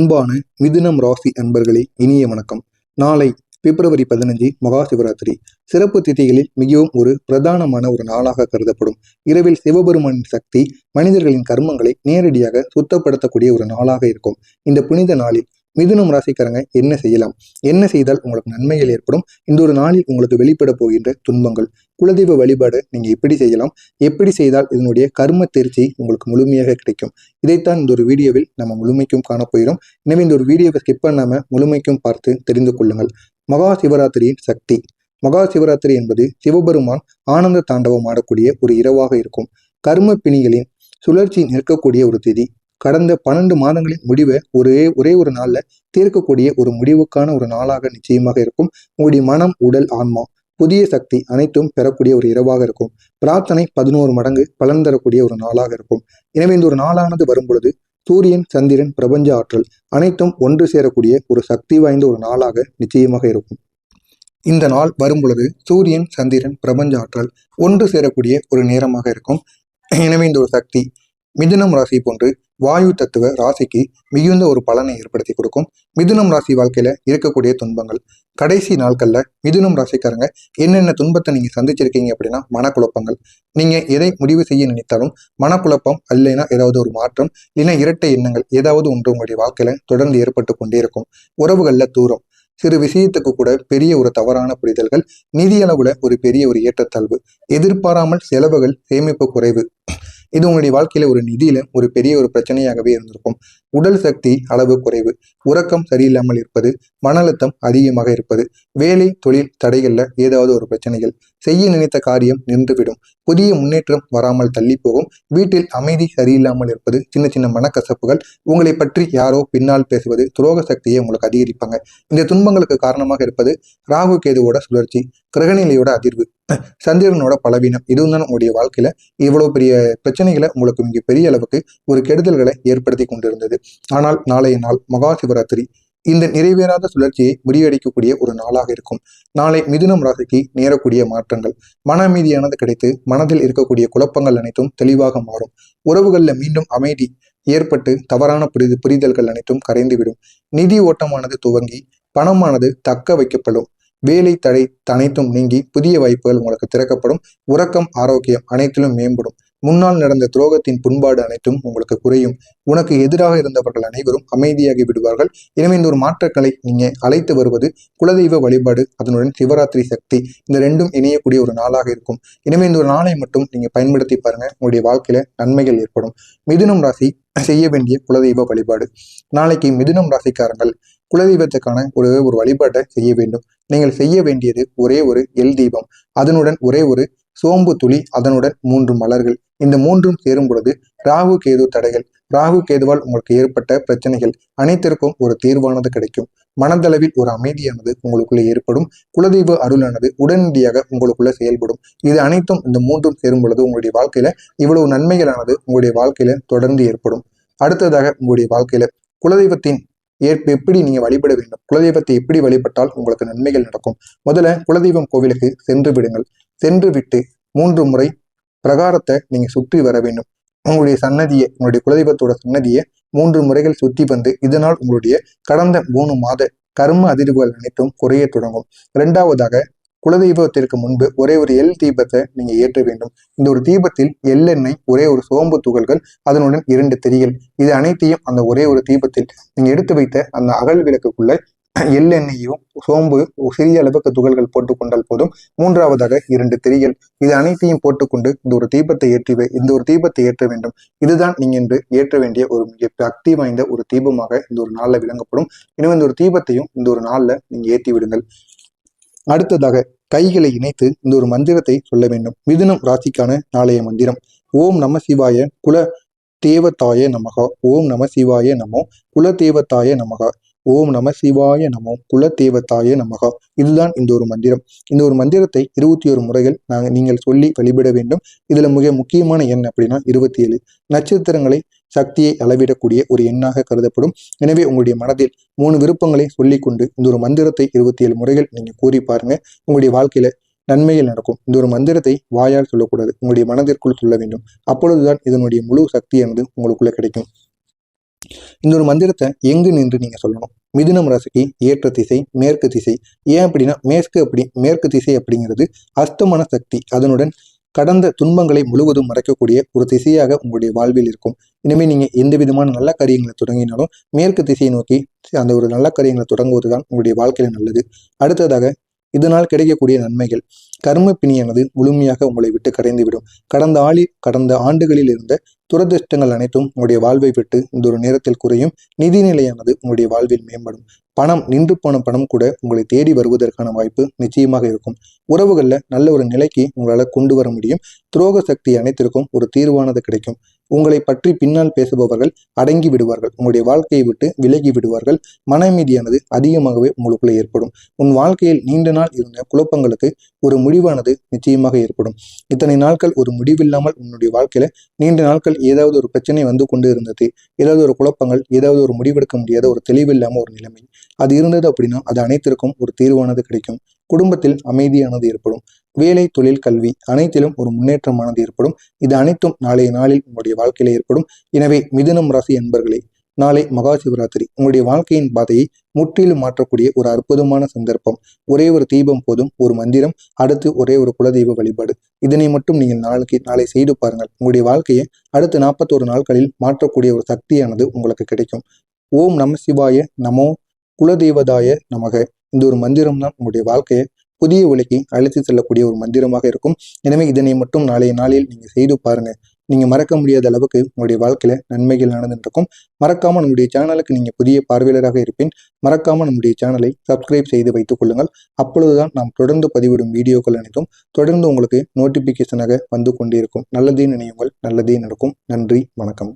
அன்பான மிதுனம் ராசி அன்பர்களே இனிய வணக்கம். நாளை பிப்ரவரி பதினஞ்சு மகா சிவராத்திரி சிறப்பு திதிகளில் மிகவும் ஒரு பிரதானமான ஒரு நாளாக கருதப்படும். இரவில் சிவபெருமானின் சக்தி மனிதர்களின் கர்மங்களை நேரடியாக சுத்தப்படுத்தக்கூடிய ஒரு நாளாக இருக்கும். இந்த புனித நாளில் மிதுனம் ராசிக்காரங்க என்ன செய்யலாம்? என்ன செய்தால் உங்களுக்கு நன்மைகள் ஏற்படும்? இந்த ஒரு நாளில் உங்களுக்கு வெளிப்பட போகின்ற துன்பங்கள் குலதெய்வ வழிபாடு நீங்கள் எப்படி செய்யலாம்? எப்படி செய்தால் இதனுடைய கர்ம தேர்ச்சி உங்களுக்கு முழுமையாக கிடைக்கும்? இதைத்தான் இந்த ஒரு வீடியோவில் நம்ம முழுமைக்கும் காணப்போகிறோம் எனவே இந்த ஒரு வீடியோவை ஸ்கிப் பண்ணாமல் முழுமைக்கும் பார்த்து தெரிந்து கொள்ளுங்கள். மகா சிவராத்திரியின் சக்தி. மகா சிவராத்திரி என்பது சிவபெருமான் ஆனந்த தாண்டவம் ஆடக்கூடிய ஒரு இரவாக இருக்கும். கர்ம பிணிகளின் சுழற்சி நிற்கக்கூடிய ஒரு திதி. கடந்த பன்னெண்டு மாதங்களின் முடிவை ஒரே ஒரே ஒரு நாள்ல தீர்க்கக்கூடிய ஒரு முடிவுக்கான ஒரு நாளாக நிச்சயமாக இருக்கும். உங்களுடைய மனம் உடல் ஆன்மா புதிய சக்தி அனைத்தும் பெறக்கூடிய ஒரு இரவாக இருக்கும். பிரார்த்தனை பதினோரு மடங்கு பலன் தரக்கூடிய ஒரு நாளாக இருக்கும். எனவே இந்த ஒரு நாளானது வரும் பொழுது சூரியன் சந்திரன் பிரபஞ்ச ஆற்றல் அனைத்தும் ஒன்று சேரக்கூடிய ஒரு சக்தி வாய்ந்த ஒரு நாளாக நிச்சயமாக இருக்கும். இந்த நாள் வரும் பொழுது சூரியன் சந்திரன் பிரபஞ்ச ஆற்றல் ஒன்று சேரக்கூடிய ஒரு நேரமாக இருக்கும். எனவே இந்த ஒரு சக்தி மிதுனம் ராசி போன்று வாயு தத்துவ ராசிக்கு மிகுந்த ஒரு பலனை ஏற்படுத்தி கொடுக்கும். மிதுனம் ராசி வாழ்க்கையில இருக்கக்கூடிய துன்பங்கள். கடைசி நாட்கள்ல மிதுனம் ராசிக்காரங்க என்னென்ன துன்பத்தை நீங்க சந்திச்சிருக்கீங்க அப்படின்னா மனக்குழப்பங்கள். நீங்க எதை முடிவு செய்ய நினைத்தாலும் மனக்குழப்பம் இல்லைன்னா ஏதாவது ஒரு மாற்றம் இல்லைன்னா இரட்டை எண்ணங்கள் ஏதாவது ஒன்று உங்களுடைய வாழ்க்கையில தொடர்ந்து ஏற்பட்டு கொண்டே இருக்கும். உறவுகள்ல தூரம். சிறு விஷயத்துக்கு கூட பெரிய ஒரு தவறான புரிதல்கள் நிதியளவுல ஒரு பெரிய ஒரு ஏற்றத்தாழ்வு. எதிர்பாராமல் செலவுகள் சேமிப்பு குறைவு. இது உங்களுடைய வாழ்க்கையில ஒரு நிதியில ஒரு பெரிய ஒரு பிரச்சனையாகவே இருந்திருக்கும். உடல் சக்தி அளவு குறைவு உறக்கம் சரியில்லாமல் இருப்பது மன அழுத்தம் அதிகமாக இருப்பது வேலை தொழில் தடைகள்ல ஏதாவது ஒரு பிரச்சனைகள் செய்ய நினைத்த காரியம் நின்றுவிடும். புதிய முன்னேற்றம் வராமல் தள்ளி போகும் வீட்டில் அமைதி சரியில்லாமல் இருப்பது சின்ன சின்ன மனக்கசப்புகள் உங்களை பற்றி யாரோ பின்னால் பேசுவது துரோக சக்தியை உங்களுக்கு அதிகரிப்பாங்க. இந்த துன்பங்களுக்கு காரணமாக இருப்பது ராகு கேதுவோட சுழற்சி கிரகநிலையோட அதிர்வு சந்திரனோட பலவீனம் இதுவும் தான் உங்களுடைய வாழ்க்கையில இவ்வளவு பெரிய பிரச்சனைகளை உங்களுக்கு மிக பெரிய அளவுக்கு ஒரு கெடுதல்களை ஏற்படுத்தி கொண்டிருந்தது. ஆனால் நாளைய நாள் மகா சிவராத்திரி இந்த நிறைவேறாத சுழற்சியை முறியடிக்கக்கூடிய ஒரு நாளாக இருக்கும். நாளை மிதுனம் ராசிக்கு நேரக்கூடிய மாற்றங்கள் மன அமைதியானது கிடைத்து மனதில் இருக்கக்கூடிய குழப்பங்கள் அனைத்தும் தெளிவாக மாறும். உறவுகளில் மீண்டும் அமைதி ஏற்பட்டு தவறான புரிது புரிதல்கள் அனைத்தும் கரைந்துவிடும் நிதி ஓட்டமானது துவங்கி பணமானது தக்க வைக்கப்படும். வேலை தடை தனைத்தும் நீங்கி புதிய வாய்ப்புகள் உங்களுக்கு திறக்கப்படும். உறக்கம் ஆரோக்கியம் அனைத்திலும் மேம்படும். முன்னால் நடந்த துரோகத்தின் புண்பாடு அனைத்தும் உங்களுக்கு குறையும். உனக்கு எதிராக இருந்தவர்கள் அனைவரும் அமைதியாகி விடுவார்கள். எனவே இந்த ஒரு மாற்றங்களை நீங்க அழைத்து வருவது குலதெய்வ வழிபாடு அதனுடன் சிவராத்திரி சக்தி இந்த ரெண்டும் இணையக்கூடிய ஒரு நாளாக இருக்கும். எனவே இந்த ஒரு நாளை மட்டும் நீங்க பயன்படுத்தி பாருங்க. உங்களுடைய வாழ்க்கையில நன்மைகள் ஏற்படும். மிதுனம் ராசி செய்ய வேண்டிய குலதெய்வ வழிபாடு. நாளைக்கு மிதுனம் ராசிக்காரங்கள் குலதெய்வத்துக்கான ஒரு ஒரு வழிபாட்டை செய்ய வேண்டும். நீங்கள் செய்ய வேண்டியது ஒரே ஒரு எல் தீபம். அதனுடன் ஒரே ஒரு சோம்பு துளி அதனுடன் மூன்று மலர்கள். இந்த மூன்றும் சேரும் பொழுது ராகு கேது தடைகள். ராகு கேதுவால் உங்களுக்கு ஏற்பட்ட பிரச்சனைகள் அனைத்திற்கும் ஒரு தீர்வானது கிடைக்கும். மனதளவில் ஒரு அமைதியானது உங்களுக்குள்ள ஏற்படும். குலதெய்வ அருளானது உடனடியாக உங்களுக்குள்ள செயல்படும். இது அனைத்தும் இந்த மூன்றும் சேரும் பொழுது உங்களுடைய வாழ்க்கையில இவ்வளவு நன்மைகளானது உங்களுடைய வாழ்க்கையில தொடர்ந்து ஏற்படும். அடுத்ததாக உங்களுடைய வாழ்க்கையில குலதெய்வத்தின் ஏற்ப எப்படி நீங்க வழிபட வேண்டும்? குலதெய்வத்தை எப்படி வழிபட்டால் உங்களுக்கு நன்மைகள் நடக்கும்? முதல்ல குலதெய்வம் கோவிலுக்கு சென்று விடுங்கள். சென்று விட்டு மூன்று முறை பிரகாரத்தை நீங்க சுற்றி வர வேண்டும். உங்களுடைய சன்னதியை உங்களுடைய குலதெய்வத்தோட சன்னதியை மூன்று முறைகள் சுத்தி வந்து இதனால் உங்களுடைய கடந்த மூணு மாத கர்ம அதிர்வுகள் அனைத்தும் குறைய தொடங்கும். இரண்டாவதாக குலதெய்வத்திற்கு முன்பு ஒரே ஒரு எல் தீபத்தை நீங்க ஏற்ற வேண்டும். இந்த ஒரு தீபத்தில் எள்ளெண்ணெய் ஒரே ஒரு சோம்பு துகள்கள் அதனுடன் இரண்டு திரிகள். இது அனைத்தையும் அந்த ஒரே ஒரு தீபத்தில் நீங்க எடுத்து வைத்த அந்த அகல் விளக்குக்குள்ள எள்ளெண்ணெயும் சோம்பு சிறிய அளவுக்கு துகள்கள் போட்டுக்கொண்டால் போதும். மூன்றாவதாக இரண்டு திரிகள். இது அனைத்தையும் போட்டுக்கொண்டு இந்த ஒரு தீபத்தை ஏற்றி இந்த ஒரு தீபத்தை ஏற்ற வேண்டும். இதுதான் நீங்க இன்று ஏற்ற வேண்டிய ஒரு மிக சக்தி வாய்ந்த ஒரு தீபமாக இந்த ஒரு நாளில் விளங்கப்படும். எனவே இந்த ஒரு தீபத்தையும் இந்த ஒரு நாளில் நீங்க ஏற்றி விடுங்கள். அடுத்ததாக கைகளை இணைத்து இந்த ஒரு மந்திரத்தை சொல்ல வேண்டும். மிதுனம் ராசிக்கான நாளைய மந்திரம். ஓம் நம சிவாய குல தேவத்தாய நமகா. ஓம் நம சிவாய நமோ குல தேவத்தாய நமகா. ஓம் நம சிவாய நமோ குல தேவத்தாய நமகா. இதுதான் இந்த ஒரு மந்திரம். இந்த ஒரு மந்திரத்தை இருபத்தி ஒரு முறைகள் நாங்கள் நீங்கள் சொல்லி வழிபட வேண்டும். இதுல மிக முக்கியமான எண் அப்படின்னா இருபத்தி ஏழு நட்சத்திரங்களை சக்தியை அளவிடக்கூடிய ஒரு எண்ணாக கருதப்படும். எனவே உங்களுடைய மனதில் மூணு விருப்பங்களை சொல்லிக்கொண்டு இந்த ஒரு மந்திரத்தை இருபத்தி ஏழு முறைகள் நீங்கள் கூறி பாருங்க. உங்களுடைய வாழ்க்கையில நன்மைகள் நடக்கும். இந்த ஒரு மந்திரத்தை வாயால் சொல்லக்கூடாது. உங்களுடைய மனதிற்குள் சொல்ல வேண்டும். அப்பொழுதுதான் இதனுடைய முழு சக்தியானது உங்களுக்குள்ள கிடைக்கும். இந்த ஒரு மந்திரத்தை எங்கு நின்று நீங்க சொல்லணும்? மிதுனம் ராசிக்கு ஏற்ற திசை மேற்கு திசை. ஏன் அப்படின்னா மேற்கு அப்படி மேற்கு திசை அப்படிங்கிறது அஸ்தமன சக்தி. அதனுடன் கடந்த துன்பங்களை முழுவதும் மறைக்கக்கூடிய ஒரு திசையாக உங்களுடைய வாழ்வில் இருக்கும். இனிமேல் நீங்க எந்த விதமான நல்ல காரியங்களை தொடங்கினாலும் மேற்கு திசையை நோக்கி அந்த ஒரு நல்ல காரியங்களை தொடங்குவதுதான் உங்களுடைய வாழ்க்கையில் நல்லது. அடுத்ததாக இதனால் கிடைக்கக்கூடிய நன்மைகள். கர்ம பிணியானது முழுமையாக உங்களை விட்டு கரைந்துவிடும். கடந்த ஆளி கடந்த ஆண்டுகளில் இருந்த துரதிருஷ்டங்கள் அனைத்தும் உங்களுடைய வாழ்வை விட்டு இந்த ஒரு நேரத்தில் குறையும். நிதிநிலையானது உங்களுடைய வாழ்வில் மேம்படும். பணம் நின்று போன பணம் கூட உங்களை தேடி வருவதற்கான வாய்ப்பு நிச்சயமாக இருக்கும். உறவுகளில் நல்ல ஒரு நிலைக்கு உங்களால் கொண்டு வர முடியும். துரோக சக்தி அனைத்திற்கும் ஒரு தீர்வானது கிடைக்கும். உங்களை பற்றி பின்னால் பேசுபவர்கள் அடங்கி விடுவார்கள். உங்களுடைய வாழ்க்கையை விட்டு விலகி விடுவார்கள். மனமீதியானது அதிகமாகவே உங்களுக்குள்ளே ஏற்படும். உன் வாழ்க்கையில் நீண்ட நாள் இருந்த குழப்பங்களுக்கு ஒரு முடிவானது நிச்சயமாக ஏற்படும். இத்தனை நாட்கள் ஒரு முடிவில்லாமல் உன்னுடைய வாழ்க்கையில நீண்ட நாட்கள் ஏதாவது ஒரு பிரச்சனை வந்து கொண்டு இருந்தது ஏதாவது ஒரு குழப்பங்கள் ஏதாவது ஒரு முடிவெடுக்க முடியாத ஒரு தெளிவில்லாம ஒரு நிலைமை. அது இருந்தது அப்படின்னா அது அனைத்திற்கும் ஒரு தீர்வானது கிடைக்கும். குடும்பத்தில் அமைதியானது ஏற்படும். வேலை தொழில் கல்வி அனைத்திலும் ஒரு முன்னேற்றமானது ஏற்படும். இது அனைத்தும் நாளைய நாளில் உங்களுடைய வாழ்க்கையில ஏற்படும். எனவே மிதுனம் ராசி என்பர்களே நாளை மகா சிவராத்திரி உங்களுடைய வாழ்க்கையின் பாதையை முற்றிலும் மாற்றக்கூடிய ஒரு அற்புதமான சந்தர்ப்பம். ஒரே ஒரு தீபம் போதும் ஒரு மந்திரம் அடுத்து ஒரே ஒரு குலதெய்வ வழிபாடு. இதனை மட்டும் நீங்கள் நாளைக்கு நாளை செய்து பாருங்கள். உங்களுடைய வாழ்க்கையை அடுத்த நாற்பத்தோரு நாட்களில் மாற்றக்கூடிய ஒரு சக்தியானது உங்களுக்கு கிடைக்கும். ஓம் நம சிவாய நமோ குலதெய்வதாய நமக. இந்த ஒரு மந்திரம் தான் உங்களுடைய வாழ்க்கையை புதிய உலகை அழைத்து செல்லக்கூடிய ஒரு மந்திரமாக இருக்கும். எனவே இதனை மட்டும் நாளைய நாளில் நீங்க செய்து பாருங்க நீங்கள் மறக்க முடியாத அளவுக்கு உங்களுடைய வாழ்க்கையில் நன்மைகள் நடந்துருக்கும் மறக்காமல் நம்முடைய சேனலுக்கு நீங்கள் புதிய பார்வையாளராக இருப்பேன் மறக்காமல் நம்முடைய சேனலை சப்ஸ்கிரைப் செய்து வைத்துக் கொள்ளுங்கள். அப்பொழுதுதான் நாம் தொடர்ந்து பதிவிடும் வீடியோக்கள் அனைத்தும் தொடர்ந்து உங்களுக்கு நோட்டிபிகேஷனாக வந்து கொண்டிருக்கும் நல்லதே நினையுங்கள் நல்லதே நடக்கும். நன்றி வணக்கம்.